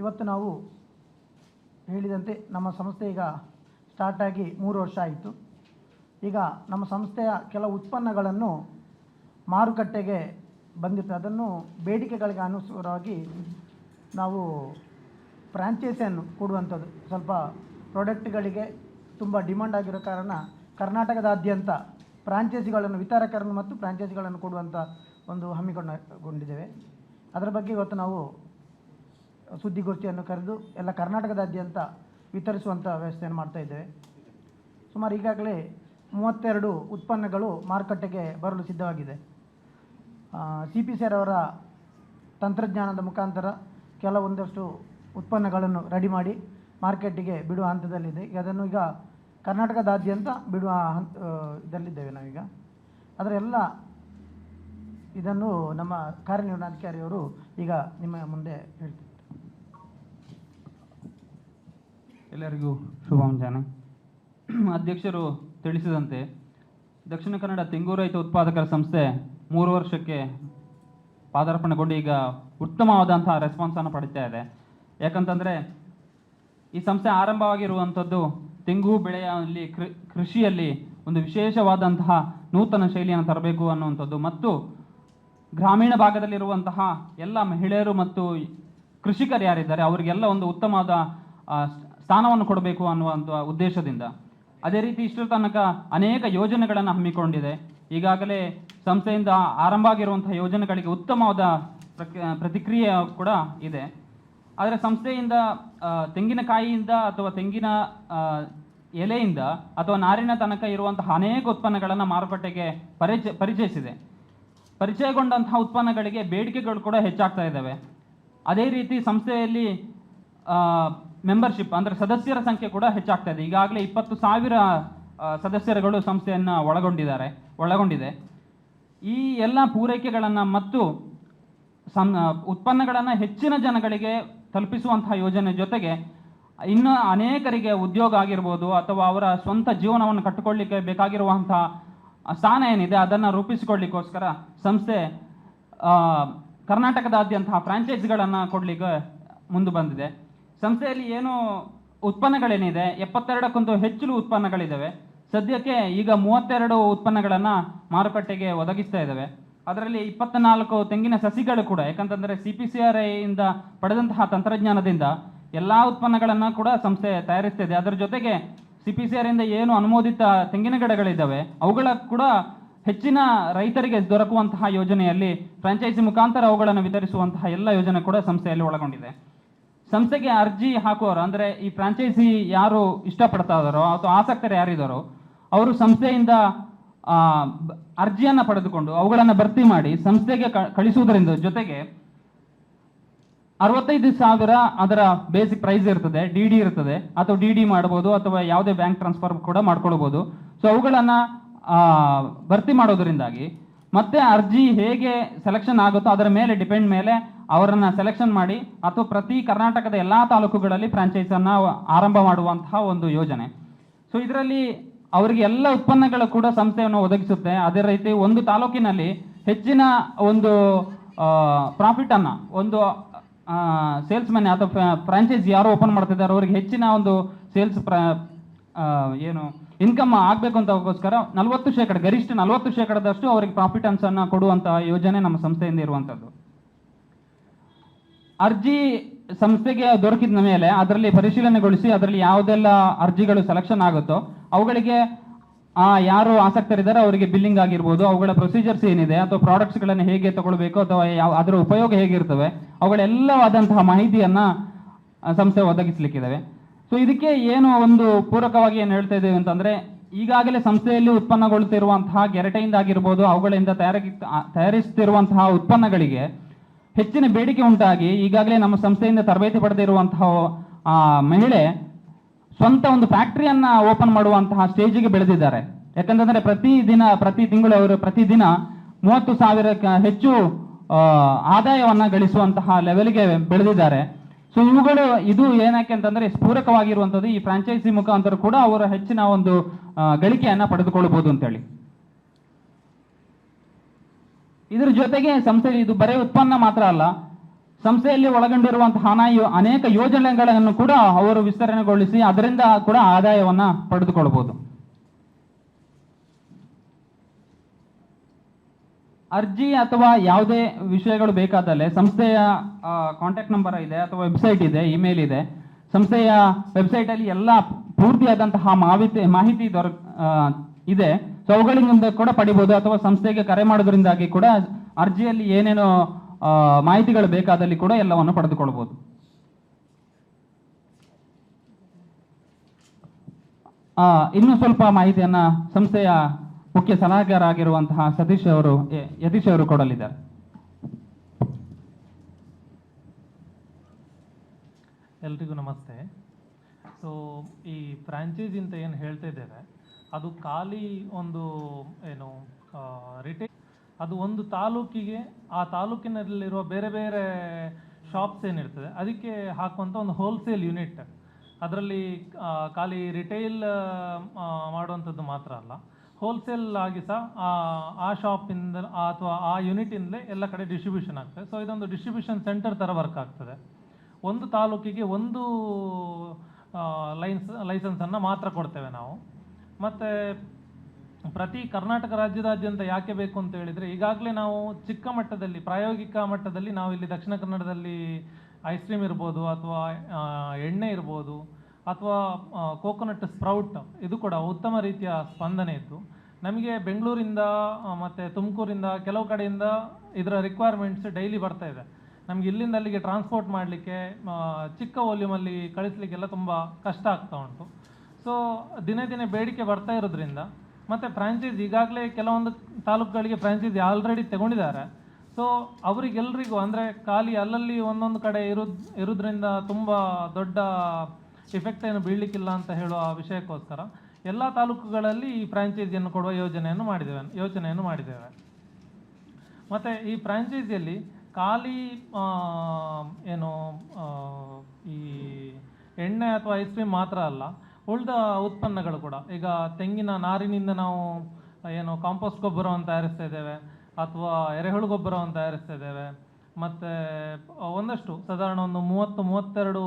ಇವತ್ತು ನಾವು ಹೇಳಿದಂತೆ ನಮ್ಮ ಸಂಸ್ಥೆ ಈಗ ಸ್ಟಾರ್ಟಾಗಿ ಮೂರು ವರ್ಷ ಆಯಿತು. ಈಗ ನಮ್ಮ ಸಂಸ್ಥೆಯ ಕೆಲವು ಉತ್ಪನ್ನಗಳನ್ನು ಮಾರುಕಟ್ಟೆಗೆ ಬಂದಿತ್ತು. ಅದನ್ನು ಬೇಡಿಕೆಗಳಿಗೆ ಅನುಸಾರವಾಗಿ ನಾವು ಫ್ರಾಂಚೈಸಿಯನ್ನು ಕೊಡುವಂಥದ್ದು. ಸ್ವಲ್ಪ ಪ್ರಾಡಕ್ಟ್ಗಳಿಗೆ ತುಂಬ ಡಿಮಾಂಡ್ ಆಗಿರೋ ಕಾರಣ ಕರ್ನಾಟಕದಾದ್ಯಂತ ಫ್ರಾಂಚೈಸಿಗಳನ್ನು ವಿತರಕರನ್ನು ಮತ್ತು ಫ್ರಾಂಚೈಸಿಗಳನ್ನು ಕೊಡುವಂಥ ಒಂದು ಹಮ್ಮಿಕೊಂಡಗೊಂಡಿದ್ದೇವೆ ಅದರ ಬಗ್ಗೆ ಇವತ್ತು ನಾವು ಸುದ್ದಿಗೋಷ್ಠಿಯನ್ನು ಕರೆದು ಎಲ್ಲ ಕರ್ನಾಟಕದಾದ್ಯಂತ ವಿತರಿಸುವಂಥ ವ್ಯವಸ್ಥೆಯನ್ನು ಮಾಡ್ತಾ ಇದ್ದೇವೆ. ಸುಮಾರು ಈಗಾಗಲೇ ಮೂವತ್ತೆರಡು ಉತ್ಪನ್ನಗಳು ಮಾರುಕಟ್ಟೆಗೆ ಬರಲು ಸಿದ್ಧವಾಗಿದೆ. ಸಿ ಪಿ ಸರ್ ಅವರ ತಂತ್ರಜ್ಞಾನದ ಮುಖಾಂತರ ಕೆಲವೊಂದಷ್ಟು ಉತ್ಪನ್ನಗಳನ್ನು ರೆಡಿ ಮಾಡಿ ಮಾರ್ಕೆಟಿಗೆ ಬಿಡುವ ಹಂತದಲ್ಲಿದೆ. ಈಗ ಅದನ್ನು ಈಗ ಕರ್ನಾಟಕದಾದ್ಯಂತ ಬಿಡುವ ಹಂತ ಇದರಲ್ಲಿದ್ದೇವೆ ನಾವೀಗ. ಅದರ ಎಲ್ಲ ಇದನ್ನು ನಮ್ಮ ಕಾರ್ಯನಿರ್ವಹಣಾಧಿಕಾರಿಯವರು ಈಗ ನಿಮ್ಮ ಮುಂದೆ ಹೇಳ್ತಾರೆ ಎಲ್ಲರಿಗೂ ಶುಭ ಮುಂಜಾನೆ ಅಧ್ಯಕ್ಷರು ತಿಳಿಸಿದಂತೆ ದಕ್ಷಿಣ ಕನ್ನಡ ತೆಂಗು ರೈತ ಉತ್ಪಾದಕರ ಸಂಸ್ಥೆ ಮೂರು ವರ್ಷಕ್ಕೆ ಪಾದಾರ್ಪಣೆಗೊಂಡು ಈಗ ಉತ್ತಮವಾದಂತಹ ರೆಸ್ಪಾನ್ಸನ್ನು ಪಡಿತಾ ಇದೆ. ಯಾಕಂತಂದರೆ ಈ ಸಂಸ್ಥೆ ಆರಂಭವಾಗಿರುವಂಥದ್ದು ತೆಂಗು ಬೆಳೆಯಲ್ಲಿ ಕೃಷಿಯಲ್ಲಿ ಒಂದು ವಿಶೇಷವಾದಂತಹ ನೂತನ ಶೈಲಿಯನ್ನು ತರಬೇಕು ಅನ್ನುವಂಥದ್ದು ಮತ್ತು ಗ್ರಾಮೀಣ ಭಾಗದಲ್ಲಿರುವಂತಹ ಎಲ್ಲ ಮಹಿಳೆಯರು ಮತ್ತು ಕೃಷಿಕರು ಯಾರಿದ್ದಾರೆ, ಅವರಿಗೆಲ್ಲ ಒಂದು ಉತ್ತಮವಾದ ಸ್ಥಾನವನ್ನು ಕೊಡಬೇಕು ಅನ್ನುವಂಥ ಉದ್ದೇಶದಿಂದ. ಅದೇ ರೀತಿ ಇಷ್ಟರ ತನಕ ಅನೇಕ ಯೋಜನೆಗಳನ್ನು ಹಮ್ಮಿಕೊಂಡಿದೆ. ಈಗಾಗಲೇ ಸಂಸ್ಥೆಯಿಂದ ಆರಂಭ ಆಗಿರುವಂತಹ ಯೋಜನೆಗಳಿಗೆ ಉತ್ತಮವಾದ ಪ್ರತಿಕ್ರಿಯೆ ಕೂಡ ಇದೆ. ಆದರೆ ಸಂಸ್ಥೆಯಿಂದ ತೆಂಗಿನಕಾಯಿಯಿಂದ ಅಥವಾ ತೆಂಗಿನ ಎಲೆಯಿಂದ ಅಥವಾ ನಾರಿನ ತನಕ ಇರುವಂತಹ ಅನೇಕ ಉತ್ಪನ್ನಗಳನ್ನು ಮಾರುಕಟ್ಟೆಗೆ ಪರಿಚಯ ಪರಿಚಯಿಸಿದೆ. ಪರಿಚಯಗೊಂಡಂತಹ ಉತ್ಪನ್ನಗಳಿಗೆ ಬೇಡಿಕೆಗಳು ಕೂಡ ಹೆಚ್ಚಾಗ್ತಾ ಇದ್ದಾವೆ. ಅದೇ ರೀತಿ ಸಂಸ್ಥೆಯಲ್ಲಿ ಮೆಂಬರ್ಶಿಪ್ ಅಂದರೆ ಸದಸ್ಯರ ಸಂಖ್ಯೆ ಕೂಡ ಹೆಚ್ಚಾಗ್ತಾ ಇದೆ. ಈಗಾಗಲೇ ಇಪ್ಪತ್ತು ಸಾವಿರ ಸದಸ್ಯರುಗಳು ಸಂಸ್ಥೆಯನ್ನು ಒಳಗೊಂಡಿದ್ದಾರೆ, ಒಳಗೊಂಡಿದೆ. ಈ ಎಲ್ಲ ಪೂರೈಕೆಗಳನ್ನು ಮತ್ತು ಸಂ ಉತ್ಪನ್ನಗಳನ್ನು ಹೆಚ್ಚಿನ ಜನಗಳಿಗೆ ತಲುಪಿಸುವಂತಹ ಯೋಜನೆ ಜೊತೆಗೆ ಇನ್ನು ಅನೇಕರಿಗೆ ಉದ್ಯೋಗ ಆಗಿರ್ಬೋದು ಅಥವಾ ಅವರ ಸ್ವಂತ ಜೀವನವನ್ನು ಕಟ್ಟಿಕೊಳ್ಳಿಕ್ಕೆ ಬೇಕಾಗಿರುವಂತಹ ಸ್ಥಾನ ಏನಿದೆ ಅದನ್ನು ರೂಪಿಸಿಕೊಳ್ಳಿಕ್ಕೋಸ್ಕರ ಸಂಸ್ಥೆ ಕರ್ನಾಟಕದಾದ್ಯಂತಹ ಫ್ರಾಂಚೈಸಿಗಳನ್ನು ಕೊಡಲಿಕ್ಕೆ ಮುಂದೆ ಬಂದಿದೆ. ಸಂಸ್ಥೆಯಲ್ಲಿ ಏನು ಉತ್ಪನ್ನಗಳೇನಿದೆ ಎಪ್ಪತ್ತೆರಡಕ್ಕೊಂದು ಹೆಚ್ಚು ಉತ್ಪನ್ನಗಳಿದ್ದಾವೆ ಸದ್ಯಕ್ಕೆ ಈಗ ಮೂವತ್ತೆರಡು ಉತ್ಪನ್ನಗಳನ್ನು ಮಾರುಕಟ್ಟೆಗೆ ಒದಗಿಸ್ತಾ ಇದ್ದಾವೆ ಅದರಲ್ಲಿ ಇಪ್ಪತ್ನಾಲ್ಕು ತೆಂಗಿನ ಸಸಿಗಳು ಕೂಡ, ಯಾಕಂತಂದರೆ ಸಿ ಪಿ ಸಿ ಆರ್ ಐಯಿಂದ ಪಡೆದಂತಹ ತಂತ್ರಜ್ಞಾನದಿಂದ ಎಲ್ಲ ಉತ್ಪನ್ನಗಳನ್ನು ಕೂಡ ಸಂಸ್ಥೆ ತಯಾರಿಸ್ತಿದೆ ಅದರ ಜೊತೆಗೆ ಸಿ ಪಿ ಸಿ ಆರ್ ಇಂದ ಏನು ಅನುಮೋದಿತ ತೆಂಗಿನ ಗಿಡಗಳಿದ್ದಾವೆ ಅವುಗಳ ಕೂಡ ಹೆಚ್ಚಿನ ರೈತರಿಗೆ ದೊರಕುವಂತಹ ಯೋಜನೆಯಲ್ಲಿ, ಫ್ರಾಂಚೈಸಿ ಮುಖಾಂತರ ಅವುಗಳನ್ನು ವಿತರಿಸುವಂತಹ ಎಲ್ಲ ಯೋಜನೆ ಕೂಡ ಸಂಸ್ಥೆಯಲ್ಲಿ ಒಳಗೊಂಡಿದೆ. ಸಂಸ್ಥೆಗೆ ಅರ್ಜಿ ಹಾಕುವವರು, ಅಂದರೆ ಈ ಫ್ರಾಂಚೈಸಿ ಯಾರು ಇಷ್ಟಪಡ್ತಾ ಇದ್ದಾರೋ ಅಥವಾ ಆಸಕ್ತರು ಯಾರಿದಾರೋ ಅವರು ಸಂಸ್ಥೆಯಿಂದ ಅರ್ಜಿಯನ್ನು ಪಡೆದುಕೊಂಡು ಅವುಗಳನ್ನು ಭರ್ತಿ ಮಾಡಿ ಸಂಸ್ಥೆಗೆ ಕಳಿಸುವುದರಿಂದ ಜೊತೆಗೆ ಅರವತ್ತೈದು ಸಾವಿರ ಅದರ ಬೇಸಿಕ್ ಪ್ರೈಸ್ ಇರ್ತದೆ, ಡಿ ಡಿ ಇರ್ತದೆ, ಅಥವಾ ಡಿ ಡಿ ಮಾಡ್ಬೋದು, ಅಥವಾ ಯಾವುದೇ ಬ್ಯಾಂಕ್ ಟ್ರಾನ್ಸ್ಫರ್ ಕೂಡ ಮಾಡ್ಕೊಳ್ಬೋದು. ಸೊ ಅವುಗಳನ್ನು ಭರ್ತಿ ಮಾಡೋದರಿಂದಾಗಿ ಮತ್ತೆ ಅರ್ಜಿ ಹೇಗೆ ಸೆಲೆಕ್ಷನ್ ಆಗುತ್ತೋ ಅದರ ಮೇಲೆ ಡಿಪೆಂಡ್ ಮೇಲೆ ಅವರನ್ನು ಸೆಲೆಕ್ಷನ್ ಮಾಡಿ ಅಥವಾ ಪ್ರತಿ ಕರ್ನಾಟಕದ ಎಲ್ಲ ತಾಲೂಕುಗಳಲ್ಲಿ ಫ್ರಾಂಚೈಸನ್ನು ಆರಂಭ ಮಾಡುವಂತಹ ಒಂದು ಯೋಜನೆ. ಸೊ ಇದರಲ್ಲಿ ಅವರಿಗೆ ಎಲ್ಲ ಉತ್ಪನ್ನಗಳು ಕೂಡ ಸಂಸ್ಥೆಯನ್ನು ಒದಗಿಸುತ್ತೆ. ಅದೇ ರೀತಿ ಒಂದು ತಾಲೂಕಿನಲ್ಲಿ ಹೆಚ್ಚಿನ ಒಂದು ಪ್ರಾಫಿಟ್ ಅನ್ನ ಒಂದು ಸೇಲ್ಸ್ ಅಥವಾ ಫ್ರಾಂಚೈಸ್ ಯಾರು ಓಪನ್ ಮಾಡ್ತಿದ್ದಾರೆ, ಅವರಿಗೆ ಹೆಚ್ಚಿನ ಒಂದು ಸೇಲ್ಸ್ ಪ್ರ ಏನು ಇನ್ಕಮ್ ಆಗಬೇಕು ಅಂತಕ್ಕೋಸ್ಕರ ನಲವತ್ತು ಶೇಕಡ, ಗರಿಷ್ಠ ನಲವತ್ತು ಶೇಕಡದಷ್ಟು ಅವರಿಗೆ ಪ್ರಾಫಿಟ್ ಅನ್ಸನ್ನು ಕೊಡುವಂತಹ ಯೋಜನೆ ನಮ್ಮ ಸಂಸ್ಥೆಯಿಂದ ಇರುವಂಥದ್ದು ಅರ್ಜಿ ಸಂಸ್ಥೆಗೆ ದೊರಕಿದ ಮೇಲೆ ಅದರಲ್ಲಿ ಪರಿಶೀಲನೆಗೊಳಿಸಿ ಅದರಲ್ಲಿ ಯಾವುದೆಲ್ಲ ಅರ್ಜಿಗಳು ಸೆಲೆಕ್ಷನ್ ಆಗುತ್ತೋ ಅವುಗಳಿಗೆ, ಆ, ಯಾರು ಆಸಕ್ತರಿದ್ದಾರೆ ಅವರಿಗೆ ಬಿಲ್ಲಿಂಗ್ ಆಗಿರ್ಬೋದು, ಅವುಗಳ ಪ್ರೊಸೀಜರ್ಸ್ ಏನಿದೆ, ಅಥವಾ ಪ್ರಾಡಕ್ಟ್ಸ್ಗಳನ್ನು ಹೇಗೆ ತಗೊಳ್ಬೇಕು, ಅಥವಾ ಯಾವ, ಅದರ ಉಪಯೋಗ ಹೇಗಿರ್ತವೆ, ಅವುಗಳೆಲ್ಲವಾದಂತಹ ಮಾಹಿತಿಯನ್ನು ಸಂಸ್ಥೆ ಒದಗಿಸ್ಲಿಕ್ಕಿದ್ದಾವೆ ಸೊ ಇದಕ್ಕೆ ಏನು ಒಂದು ಪೂರಕವಾಗಿ ಏನು ಹೇಳ್ತಾ ಇದ್ದೇವೆ ಅಂತಂದರೆ, ಈಗಾಗಲೇ ಸಂಸ್ಥೆಯಲ್ಲಿ ಉತ್ಪನ್ನಗೊಳ್ತಿರುವಂತಹ ಗೆರಟೆಯಿಂದ ಆಗಿರ್ಬೋದು, ಅವುಗಳಿಂದ ತಯಾರಿ ತಯಾರಿಸ್ತಿರುವಂತಹ ಉತ್ಪನ್ನಗಳಿಗೆ ಹೆಚ್ಚಿನ ಬೇಡಿಕೆ ಉಂಟಾಗಿ ಈಗಾಗಲೇ ನಮ್ಮ ಸಂಸ್ಥೆಯಿಂದ ತರಬೇತಿ ಪಡೆದಿರುವಂತಹ ಆ, ಮಹಿಳೆ ಸ್ವಂತ ಒಂದು ಫ್ಯಾಕ್ಟರಿಯನ್ನ ಓಪನ್ ಮಾಡುವಂತಹ ಸ್ಟೇಜಿಗೆ ಬೆಳೆದಿದ್ದಾರೆ. ಯಾಕಂತಂದರೆ ಪ್ರತಿ ದಿನ ಪ್ರತಿ ತಿಂಗಳು ಅವರು ಪ್ರತಿದಿನ ಮೂವತ್ತು ಸಾವಿರಕ್ಕೆ ಹೆಚ್ಚು ಆದಾಯವನ್ನು ಗಳಿಸುವಂತಹ ಲೆವೆಲ್ಗೆ ಬೆಳೆದಿದ್ದಾರೆ. ಸೊ ಇವುಗಳು ಇದು ಏನಕ್ಕೆ ಅಂತಂದ್ರೆ ಸ್ಫೂರಕವಾಗಿರುವಂಥದ್ದು ಈ ಫ್ರಾಂಚೈಸಿ ಮುಖಾಂತರ ಕೂಡ ಅವರ ಹೆಚ್ಚಿನ ಒಂದು ಗಳಿಕೆಯನ್ನ ಪಡೆದುಕೊಳ್ಳಬಹುದು ಅಂತೇಳಿ. ಇದ್ರ ಜೊತೆಗೆ ಸಂಸ್ಥೆ ಇದು ಬರೀ ಉತ್ಪನ್ನ ಮಾತ್ರ ಅಲ್ಲ, ಸಂಸ್ಥೆಯಲ್ಲಿ ಒಳಗೊಂಡಿರುವಂತಹ ಅನೇಕ ಯೋಜನೆಗಳನ್ನು ಕೂಡ ಅವರು ವಿಸ್ತರಣೆಗೊಳಿಸಿ ಅದರಿಂದ ಕೂಡ ಆದಾಯವನ್ನ ಪಡೆದುಕೊಳ್ಬಹುದು ಅರ್ಜಿ ಅಥವಾ ಯಾವುದೇ ವಿಷಯಗಳು ಬೇಕಾದಲ್ಲಿ ಸಂಸ್ಥೆಯ ಕಾಂಟ್ಯಾಕ್ಟ್ ನಂಬರ್ ಇದೆ ಅಥವಾ ವೆಬ್ಸೈಟ್ ಇದೆ ಇಮೇಲ್ ಇದೆ. ಸಂಸ್ಥೆಯ ವೆಬ್ಸೈಟ್ ಅಲ್ಲಿ ಎಲ್ಲ ಪೂರ್ತಿಯಾದಂತಹ ಮಾಹಿತಿ ಮಾಹಿತಿ ದೊರ ಇದೆ. ಸೊ ಅವುಗಳಿಂದ ಕೂಡ ಪಡಿಬಹುದು ಅಥವಾ ಸಂಸ್ಥೆಗೆ ಕರೆ ಮಾಡೋದ್ರಿಂದಾಗಿ ಕೂಡ ಅರ್ಜಿಯಲ್ಲಿ ಏನೇನು ಮಾಹಿತಿಗಳು ಬೇಕಾದಲ್ಲಿ ಕೂಡ ಎಲ್ಲವನ್ನು ಪಡೆದುಕೊಳ್ಬಹುದು ಆ, ಇನ್ನು ಸ್ವಲ್ಪ ಮಾಹಿತಿಯನ್ನ ಸಂಸ್ಥೆಯ ಮುಖ್ಯ ಸಲಹೆಗಾರರಾಗಿರುವಂತಹ ಸತೀಶ್ ಅವರು ಯತೀಶ್ ಅವರು ಕೊಡಲಿದ್ದಾರೆ. ಎಲ್ರಿಗೂ ನಮಸ್ತೆ. ಸೊ ಈ ಫ್ರಾಂಚೈಸ್ ಅಂತ ಏನು ಹೇಳ್ತಾ ಇದ್ದೇವೆ ಅದು ಖಾಲಿ ಒಂದು, ಏನು ರಿಟೇಲ್ ಅದು ಒಂದು ತಾಲೂಕಿಗೆ, ಆ ತಾಲೂಕಿನಲ್ಲಿರುವ ಬೇರೆ ಬೇರೆ ಶಾಪ್ಸ್ ಏನಿರ್ತದೆ, ಅದಕ್ಕೆ ಹಾಕುವಂಥ ಒಂದು ಹೋಲ್ಸೇಲ್ ಯೂನಿಟ್ ಅದರಲ್ಲಿ ಖಾಲಿ ರಿಟೇಲ್ ಮಾಡುವಂಥದ್ದು ಮಾತ್ರ ಅಲ್ಲ. ಹೋಲ್ಸೇಲ್ ಆಗಿ ಸಹ, ಆ- ಶಾಪಿಂದ ಅಥವಾ ಆ ಯೂನಿಟಿಂದಲೇ ಎಲ್ಲ ಕಡೆ ಡಿಸ್ಟ್ರಿಬ್ಯೂಷನ್ ಆಗ್ತದೆ. ಸೊ ಇದೊಂದು ಡಿಸ್ಟ್ರಿಬ್ಯೂಷನ್ ಸೆಂಟರ್ ಥರ ವರ್ಕ್ ಆಗ್ತದೆ. ಒಂದು ತಾಲೂಕಿಗೆ ಒಂದು ಲೈನ್ಸ್ ಲೈಸೆನ್ಸನ್ನು ಮಾತ್ರ ಕೊಡ್ತೇವೆ ನಾವು. ಮತ್ತು ಪ್ರತಿ ಕರ್ನಾಟಕ ರಾಜ್ಯದಾದ್ಯಂತ ಯಾಕೆ ಬೇಕು ಅಂತ ಹೇಳಿದರೆ, ಈಗಾಗಲೇ ನಾವು ಚಿಕ್ಕ ಮಟ್ಟದಲ್ಲಿ, ಪ್ರಾಯೋಗಿಕ ಮಟ್ಟದಲ್ಲಿ ನಾವು ಇಲ್ಲಿ ದಕ್ಷಿಣ ಕನ್ನಡದಲ್ಲಿ ಐಸ್ ಕ್ರೀಮ್ ಇರ್ಬೋದು ಅಥವಾ ಎಣ್ಣೆ ಇರ್ಬೋದು ಅಥವಾ ಕೋಕೋನಟ್ ಸ್ಪ್ರೌಟ್ ಇದು ಕೂಡ ಉತ್ತಮ ರೀತಿಯ ಸ್ಪಂದನೆ ಇತ್ತು. ನಮಗೆ ಬೆಂಗಳೂರಿಂದ ಮತ್ತು ತುಮಕೂರಿಂದ, ಕೆಲವು ಕಡೆಯಿಂದ ಇದರ ರಿಕ್ವೈರ್ಮೆಂಟ್ಸ್ ಡೈಲಿ ಬರ್ತಾ ಇದೆ. ನಮಗೆ ಇಲ್ಲಿಂದ ಅಲ್ಲಿಗೆ ಟ್ರಾನ್ಸ್ಪೋರ್ಟ್ ಮಾಡಲಿಕ್ಕೆ ಚಿಕ್ಕ ವಾಲ್ಯೂಮಲ್ಲಿ ಕಳಿಸ್ಲಿಕ್ಕೆಲ್ಲ ತುಂಬ ಕಷ್ಟ ಆಗ್ತಾ ಉಂಟು. ಸೊ ದಿನೇ ದಿನೇ ಬೇಡಿಕೆ ಬರ್ತಾ ಇರೋದ್ರಿಂದ ಮತ್ತು ಫ್ರಾಂಚೈಸ್ ಈಗಾಗಲೇ ಕೆಲವೊಂದು ತಾಲೂಕುಗಳಿಗೆ ಫ್ರ್ಯಾಂಚೈಸಿ ಆಲ್ರೆಡಿ ತಗೊಂಡಿದ್ದಾರೆ. ಸೊ ಅವರಿಗೆಲ್ರಿಗೂ ಅಂದರೆ ಖಾಲಿ ಅಲ್ಲಲ್ಲಿ ಒಂದೊಂದು ಕಡೆ ಇರೋದ್, ಇರೋದ್ರಿಂದ ತುಂಬ ದೊಡ್ಡ ಇಫೆಕ್ಟ್ ಏನು ಬೀಳಲಿಕ್ಕಿಲ್ಲ ಅಂತ ಹೇಳುವ ವಿಷಯಕ್ಕೋಸ್ಕರ ಎಲ್ಲ ತಾಲೂಕುಗಳಲ್ಲಿ ಈ ಫ್ರಾಂಚೈಸಿಯನ್ನು ಕೊಡುವ ಯೋಜನೆಯನ್ನು ಮಾಡಿದ್ದೇವೆ, ಯೋಚನೆಯನ್ನು ಮಾಡಿದ್ದೇವೆ. ಮತ್ತು ಈ ಫ್ರಾಂಚೈಸಿಯಲ್ಲಿ ಖಾಲಿ ಏನು ಈ ಎಣ್ಣೆ ಅಥವಾ ಐಸ್ ಕ್ರೀಮ್ ಮಾತ್ರ ಅಲ್ಲ ಉಳಿದ ಉತ್ಪನ್ನಗಳು ಕೂಡ. ಈಗ ತೆಂಗಿನ ನಾರಿನಿಂದ ನಾವು, ಏನು ಕಾಂಪೋಸ್ಟ್ ಗೊಬ್ಬರವನ್ನು ತಯಾರಿಸ್ತಾ ಇದ್ದೇವೆ, ಅಥವಾ ಎರೆಹುಳು ಗೊಬ್ಬರವನ್ನು ತಯಾರಿಸ್ತಾ ಇದ್ದೇವೆ, ಮತ್ತು ಒಂದಷ್ಟು, ಸಾಧಾರಣ ಒಂದು ಮೂವತ್ತು, ಮೂವತ್ತೆರಡು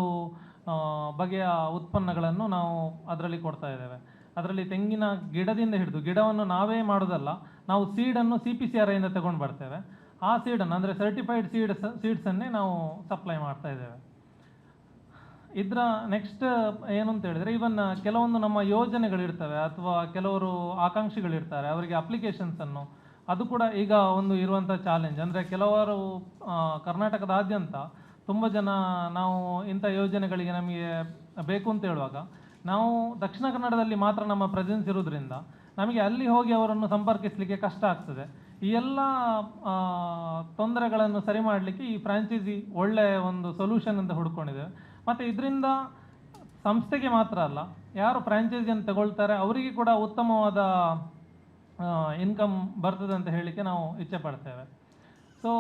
ಬಗೆಯ ಉತ್ಪನ್ನಗಳನ್ನು ನಾವು ಅದರಲ್ಲಿ ಕೊಡ್ತಾ ಇದ್ದೇವೆ. ಅದರಲ್ಲಿ ತೆಂಗಿನ ಗಿಡದಿಂದ ಹಿಡಿದು, ಗಿಡವನ್ನು ನಾವೇ ಮಾಡೋದಲ್ಲ, ನಾವು ಸೀಡನ್ನು ಸಿ ಪಿ ಸಿ ಆರ್ ಐಯಿಂದ ತಗೊಂಡು ಬರ್ತೇವೆ. ಆ ಸೀಡನ್ನು ಅಂದರೆ ಸರ್ಟಿಫೈಡ್ ಸೀಡ್ಸ್ ಸೀಡ್ಸನ್ನೇ ನಾವು ಸಪ್ಲೈ ಮಾಡ್ತಾ ಇದ್ದೇವೆ. ಇದರ ನೆಕ್ಸ್ಟ್ ಏನು ಅಂತ ಹೇಳಿದ್ರೆ ಇವನ್ ಕೆಲವೊಂದು ನಮ್ಮ ಯೋಜನೆಗಳಿರ್ತವೆ ಅಥವಾ ಕೆಲವರು ಆಕಾಂಕ್ಷಿಗಳಿರ್ತಾರೆ, ಅವರಿಗೆ ಅಪ್ಲಿಕೇಶನ್ಸನ್ನು ಅದು ಕೂಡ ಈಗ ಒಂದು ಇರುವಂಥ ಚಾಲೆಂಜ್ ಅಂದರೆ ಕೆಲವರು ಕರ್ನಾಟಕದಾದ್ಯಂತ ತುಂಬ ಜನ ನಾವು ಇಂಥ ಯೋಜನೆಗಳಿಗೆ ನಮಗೆ ಬೇಕು ಅಂತ ಹೇಳುವಾಗ, ನಾವು ದಕ್ಷಿಣ ಕನ್ನಡದಲ್ಲಿ ಮಾತ್ರ ನಮ್ಮ ಪ್ರೆಸೆನ್ಸ್ ಇರೋದ್ರಿಂದ ನಮಗೆ ಅಲ್ಲಿ ಹೋಗಿ ಅವರನ್ನು ಸಂಪರ್ಕಿಸಲಿಕ್ಕೆ ಕಷ್ಟ ಆಗ್ತದೆ. ಈ ಎಲ್ಲ ತೊಂದರೆಗಳನ್ನು ಸರಿ ಮಾಡಲಿಕ್ಕೆ ಈ ಫ್ರಾಂಚೈಸಿ ಒಳ್ಳೆಯ ಒಂದು ಸೊಲ್ಯೂಷನ್ ಅಂತ ಹುಡ್ಕೊಂಡಿದ್ದೇವೆ. ಮತ್ತು ಇದರಿಂದ ಸಂಸ್ಥೆಗೆ ಮಾತ್ರ ಅಲ್ಲ, ಯಾರು ಫ್ರ್ಯಾಂಚೈಸಿಯನ್ನು ತಗೊಳ್ತಾರೆ ಅವರಿಗೆ ಕೂಡ ಉತ್ತಮವಾದ ಇನ್ಕಮ್ ಬರ್ತದೆ ಅಂತ ಹೇಳಲಿಕ್ಕೆ ನಾವು ಇಚ್ಛೆ ಪಡ್ತೇವೆ. ಸೊ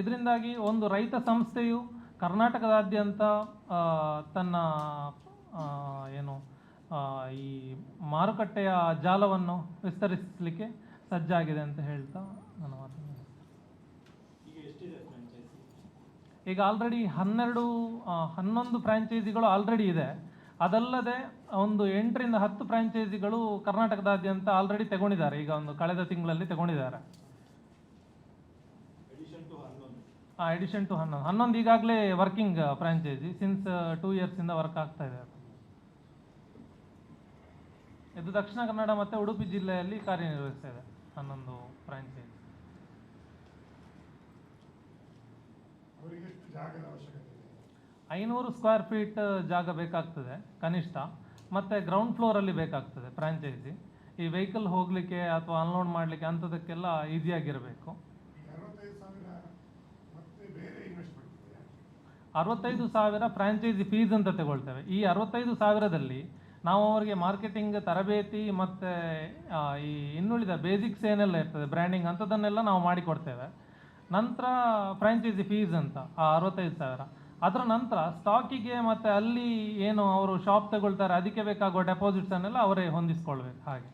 ಇದರಿಂದಾಗಿ ಒಂದು ರೈತ ಸಂಸ್ಥೆಯು ಕರ್ನಾಟಕದಾದ್ಯಂತ ತನ್ನ ಏನು ಈ ಮಾರುಕಟ್ಟೆಯ ಜಾಲವನ್ನು ವಿಸ್ತರಿಸಲಿಕ್ಕೆ ಸಜ್ಜಾಗಿದೆ ಅಂತ ಹೇಳ್ತಾ ನನ್ನ ಮಾತನ್ನು ಈಗ ಆಲ್ರೆಡಿ ಹನ್ನೆರಡು ಹನ್ನೊಂದು ಫ್ರಾಂಚೈಸಿಗಳು ಆಲ್ರೆಡಿ ಇದೆ. ಅದಲ್ಲದೆ ಒಂದು ಎಂಟರಿಂದ ಹತ್ತು ಫ್ರಾಂಚೈಸಿಗಳು ಕರ್ನಾಟಕದಾದ್ಯಂತ ಆಲ್ರೆಡಿ ತಗೊಂಡಿದ್ದಾರೆ. ಈಗ ಒಂದು ಕಳೆದ ತಿಂಗಳಲ್ಲಿ ತಗೊಂಡಿದ್ದಾರೆ. ಹಾಂ ಎಡಿಷನ್ ಟು ಹನ್ನೊಂದು. ಹನ್ನೊಂದು ಈಗಾಗಲೇ ವರ್ಕಿಂಗ್ ಫ್ರಾಂಚೈಸಿ ಸಿನ್ಸ್ ಟೂ ಇಯರ್ಸಿಂದ ವರ್ಕ್ ಆಗ್ತಾ ಇದೆ. ಇದು ದಕ್ಷಿಣ ಕನ್ನಡ ಮತ್ತು ಉಡುಪಿ ಜಿಲ್ಲೆಯಲ್ಲಿ ಕಾರ್ಯನಿರ್ವಹಿಸ್ತಾ ಇದೆ ಹನ್ನೊಂದು ಫ್ರಾಂಚೈಸಿ ಜಾಗದ ಅವಶ್ಯಕತೆ ಇದೆ. ಐನೂರು ಸ್ಕ್ವೇರ್ ಫೀಟ್ ಜಾಗ ಬೇಕಾಗ್ತದೆ ಕನಿಷ್ಠ. ಮತ್ತು ಗ್ರೌಂಡ್ ಫ್ಲೋರಲ್ಲಿ ಬೇಕಾಗ್ತದೆ ಫ್ರಾಂಚೈಸಿ ಈ ವೆಹಿಕಲ್ ಹೋಗಲಿಕ್ಕೆ ಅಥವಾ ಅನ್ಲೋಡ್ ಮಾಡಲಿಕ್ಕೆ ಅಂಥದಕ್ಕೆಲ್ಲ ಈಸಿಯಾಗಿರಬೇಕು ಅರವತ್ತೈದು ಸಾವಿರ ಫ್ರಾಂಚೈಸಿ ಫೀಸ್ ಅಂತ ತಗೊಳ್ತೇವೆ. ಈ ಅರವತ್ತೈದು ಸಾವಿರದಲ್ಲಿ ನಾವು ಅವರಿಗೆ ಮಾರ್ಕೆಟಿಂಗ್ ತರಬೇತಿ ಮತ್ತು ಈ ಇನ್ನುಳಿದ ಬೇಸಿಕ್ಸ್ ಏನೆಲ್ಲ ಇರ್ತದೆ ಬ್ರ್ಯಾಂಡಿಂಗ್ ಅಂಥದ್ದನ್ನೆಲ್ಲ ನಾವು ಮಾಡಿಕೊಡ್ತೇವೆ. ನಂತರ ಫ್ರ್ಯಾಂಚೈಸಿ ಫೀಸ್ ಅಂತ, ಆ ಅರವತ್ತೈದು ಸಾವಿರ. ಅದರ ನಂತರ ಸ್ಟಾಕಿಗೆ ಮತ್ತು ಅಲ್ಲಿ ಏನು ಅವರು ಶಾಪ್ ತಗೊಳ್ತಾರೆ, ಅದಕ್ಕೆ ಬೇಕಾಗುವ ಡೆಪಾಸಿಟ್ಸನ್ನೆಲ್ಲ ಅವರೇ ಹೊಂದಿಸ್ಕೊಳ್ಬೇಕು ಹಾಗೆ.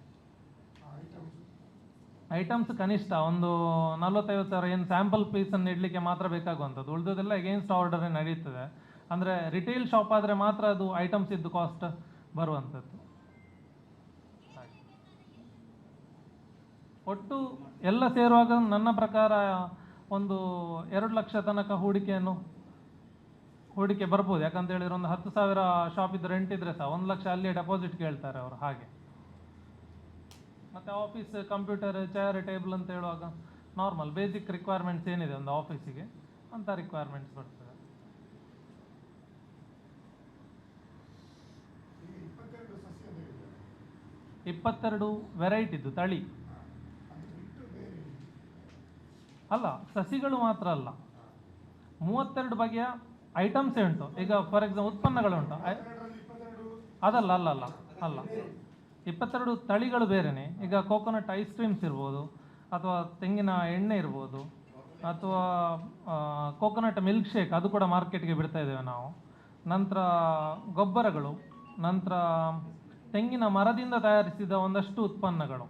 ಐಟಮ್ಸ್ ಕನಿಷ್ಠ ಒಂದು ನಲ್ವತ್ತೈವತ್ತು ಸಾವಿರ ಏನು ಸ್ಯಾಂಪಲ್ ಪೀಸನ್ನು ಇಡಲಿಕ್ಕೆ ಮಾತ್ರ ಬೇಕಾಗುವಂಥದ್ದು. ಉಳಿದದೆಲ್ಲ ಎಗೇನ್ಸ್ಟ್ ಆರ್ಡರೇ ನಡೀತದೆ. ಅಂದರೆ ರಿಟೇಲ್ ಶಾಪ್ ಆದರೆ ಮಾತ್ರ ಅದು ಐಟಮ್ಸ್ ಇದ್ದು ಕಾಸ್ಟ್ ಬರುವಂಥದ್ದು. ಒಟ್ಟು ಎಲ್ಲ ಸೇರುವಾಗ ನನ್ನ ಪ್ರಕಾರ ಒಂದು ಎರಡು ಲಕ್ಷ ತನಕ ಹೂಡಿಕೆಯನ್ನು ಹೂಡಿಕೆ ಬರ್ಬೋದು. ಯಾಕಂತ ಹೇಳಿದ್ರೆ ಒಂದು ಹತ್ತು ಸಾವಿರ ಶಾಪ್ ಇದ್ದು ರೆಂಟ್ ಇದ್ರೆ ಸಹ ಒಂದು ಲಕ್ಷ ಅಲ್ಲಿ ಡೆಪಾಸಿಟ್ ಕೇಳ್ತಾರೆ ಅವರು ಹಾಗೆ. ಮತ್ತೆ ಆಫೀಸ್ ಕಂಪ್ಯೂಟರ್ ಚೇರ್ ಟೇಬಲ್ ಅಂತ ಹೇಳುವಾಗ ನಾರ್ಮಲ್ ಬೇಸಿಕ್ ರಿಕ್ವೈರ್ಮೆಂಟ್ಸ್ ಏನಿದೆ ಒಂದು ಆಫೀಸಿಗೆ ಅಂತ ರಿಕ್ವೈರ್ಮೆಂಟ್ಸ್ ಬರ್ತದೆ. ಇಪ್ಪತ್ತೆರಡು ವೆರೈಟಿದ್ದು ತಳಿ ಅದು ಬಿಟ್ಟು ಬೇರೆ ಅಲ್ಲ, ಸಸಿಗಳು ಮಾತ್ರ ಅಲ್ಲ. ಮೂವತ್ತೆರಡು ಬಗೆಯ ಐಟಮ್ಸೇ ಉಂಟು. ಈಗ ಫಾರ್ ಎಕ್ಸಾಂಪಲ್ ಉತ್ಪನ್ನಗಳು ಉಂಟು ಅದಲ್ಲ, ಅಲ್ಲ ಅಲ್ಲ ಅಲ್ಲ. ಇಪ್ಪತ್ತೆರಡು ತಳಿಗಳು ಬೇರೆನೆ. ಈಗ ಕೋಕೋನಟ್ ಐಸ್ ಕ್ರೀಮ್ಸ್ ಇರ್ಬೋದು, ಅಥವಾ ತೆಂಗಿನ ಎಣ್ಣೆ ಇರ್ಬೋದು, ಅಥವಾ ಕೋಕೋನಟ್ ಮಿಲ್ಕ್ ಶೇಕ್ ಅದು ಕೂಡ ಮಾರ್ಕೆಟ್ಗೆ ಬಿಡ್ತಾ ಇದ್ದೇವೆ ನಾವು. ನಂತರ ಗೊಬ್ಬರಗಳು, ನಂತರ ತೆಂಗಿನ ಮರದಿಂದ ತಯಾರಿಸಿದ ಒಂದಷ್ಟು ಉತ್ಪನ್ನಗಳು.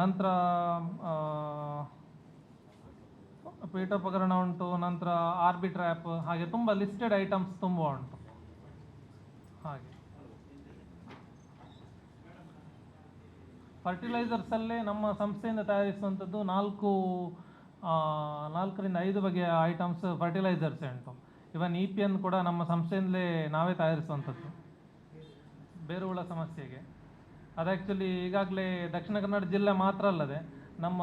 ನಂತರ ಪೀಠೋಪಕರಣ ಉಂಟು, ನಂತರ ಆರ್ಬಿ ಟ್ರ್ಯಾಪ್ ಹಾಗೆ ತುಂಬ ಲಿಸ್ಟೆಡ್ ಐಟಮ್ಸ್ ತುಂಬ ಉಂಟು. ಹಾಗೆ. ಫರ್ಟಿಲೈಸರ್ಸಲ್ಲೇ ನಮ್ಮ ಸಂಸ್ಥೆಯಿಂದ ತಯಾರಿಸುವಂಥದ್ದು ನಾಲ್ಕು ನಾಲ್ಕರಿಂದ ಐದು ಬಗೆಯ ಐಟಮ್ಸ್ ಫರ್ಟಿಲೈಸರ್ಸ್ ಉಂಟು. ಇವನ್ ಇ ಪಿ ಎನ್ ಕೂಡ ನಮ್ಮ ಸಂಸ್ಥೆಯಿಂದಲೇ ನಾವೇ ತಯಾರಿಸುವಂಥದ್ದು. ಬೇರುಹುಳ ಸಮಸ್ಯೆಗೆ. ಅದು ಆ್ಯಕ್ಚುಲಿ ಈಗಾಗಲೇ ದಕ್ಷಿಣ ಕನ್ನಡ ಜಿಲ್ಲೆ ಮಾತ್ರ ಅಲ್ಲದೆ ನಮ್ಮ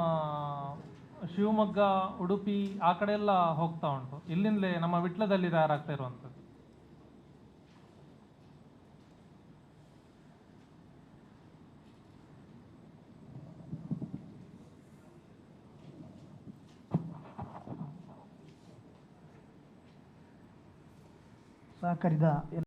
ಶಿವಮೊಗ್ಗ ಉಡುಪಿ ಆ ಕಡೆ ಎಲ್ಲ ಹೋಗ್ತಾ ಉಂಟು. ಇಲ್ಲಿಂದಲೇ ನಮ್ಮ ವಿಟ್ಲದಲ್ಲಿ ತಯಾರಾಗ್ತಾ ಇರುವಂಥದ್ದು. ಸಹಕರಿದ